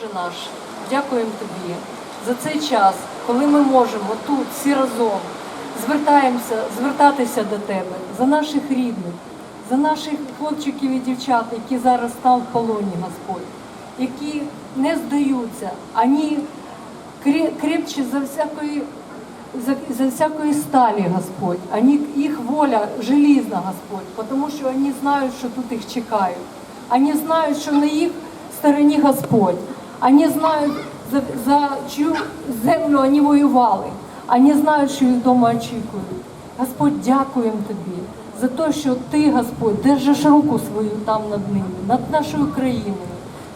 Боже наш, дякуємо Тобі за цей час, коли ми можемо тут всі разом звертаємося, звертатися до Тебе за наших рідних, за наших хлопчиків і дівчат, які зараз там в полоні, Господь, які не здаються, ані крепче за всякої. За, за всякої сталі, Господь, Они, їх воля желізна, Господь, тому що вони знають, що тут їх чекають. Вони знають, що на їх стороні Господь. Вони знають, за, за чию землю вони воювали. Вони знають, що їх вдома очікують. Господь, дякуємо Тобі за те, що Ти, Господь, держиш руку свою там над ними, над нашою країною,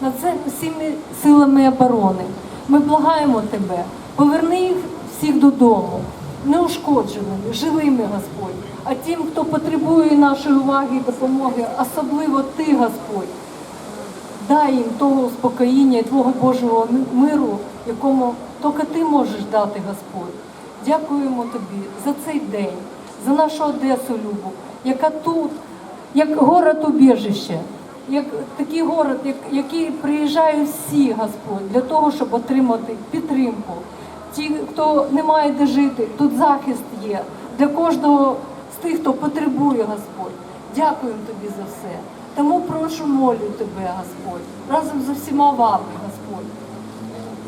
над всіми силами оборони. Ми благаємо Тебе, поверни їх всіх додому, неушкодженими, живими, Господь. А тим, хто потребує нашої уваги і допомоги, особливо Ти, Господь, дай їм того успокоєння і Твого Божого миру, якому тільки Ти можеш дати, Господь. Дякуємо Тобі за цей день, за нашу Одесу, Любу, яка тут, як город убіжище, як такий город, як, який приїжджають всі, Господь, для того, щоб отримати підтримку. Ті, хто не має де жити, тут захист є для кожного з тих, хто потребує, Господь. Дякуємо тобі за все. Тому прошу молю тебе, Господь, разом з всіма вами, Господь.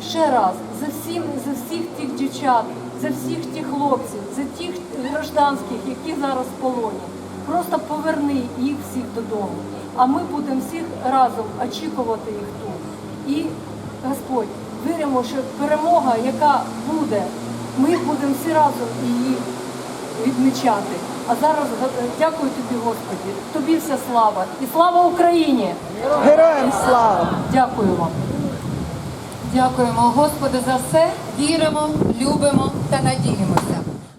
Ще раз за всім, за всіх тих дівчат, за всіх тих хлопців, за тих гражданських, які зараз в полоні. Просто поверни їх всіх додому. А ми будемо всіх разом очікувати їх тут. І Господь, віримо, що перемога, яка буде, ми будемо всі разом її відмічати. А зараз дякую тобі, Господі. Тобі вся слава. І слава Україні! Героям слава! Дякую вам. Дякуємо Господи, за все, віримо, любимо та надіємося.